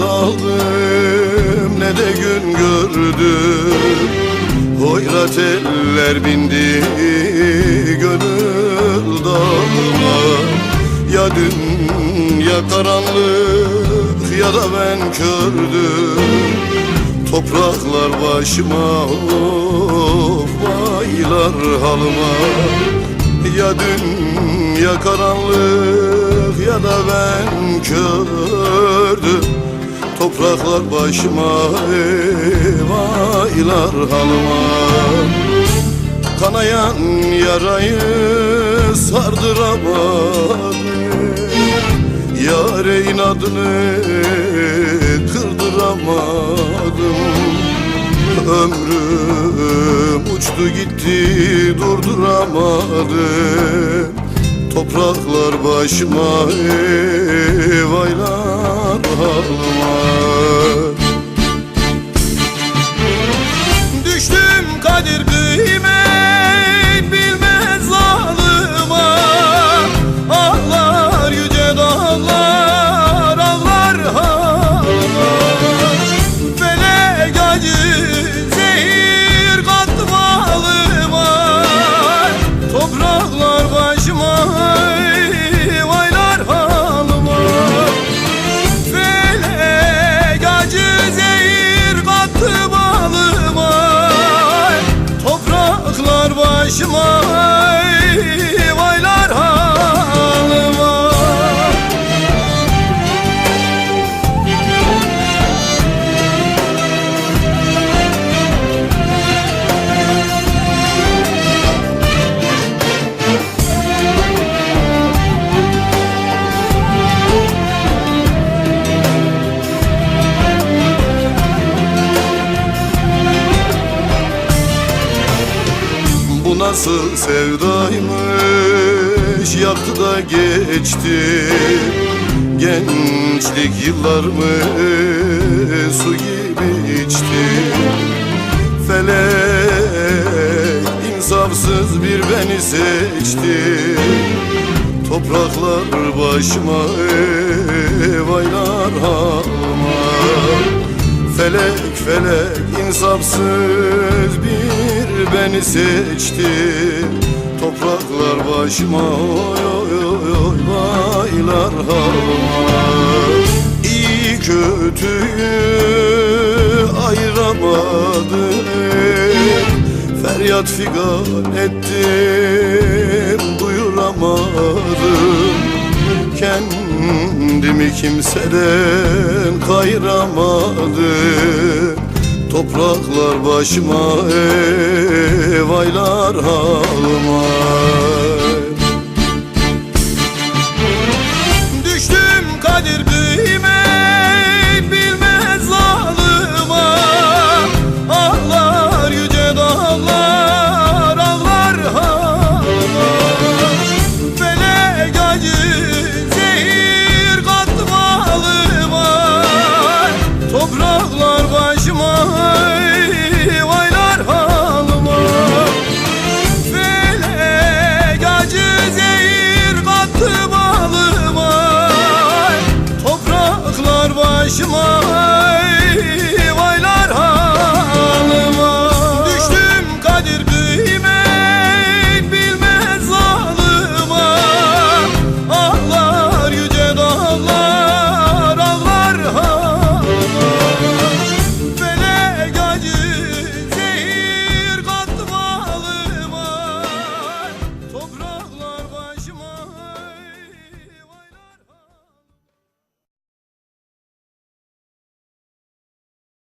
daldım ne de gün gördüm. Hoyrat eller bindi gönül dağıma Ya dünya karanlık ya da ben kördüm. Topraklar başıma of baylar halıma. Ya dünya karanlık ya da ben kördüm. Topraklar başıma eyvaylar halıma Kanayan yarayı sardıramadım Yare inadını kırdıramadım Ömrüm uçtu gitti durduramadım Topraklar başıma eyvaylar halıma nasıl sevdaymış Yaktı da geçti. Gençlik yıllarımı Su gibi içti. Felek insafsız bir beni seçti. Topraklar başıma Vaylar halıma Felek felek insafsız bir beni seçti. Topraklar başıma oy oy oy oy vaylar halıma İyi kötüyü ayıramadım. Feryat figan ettim duyuramadım. Kendimi kimseden kayıramadım Topraklar başıma, ev aylar halıma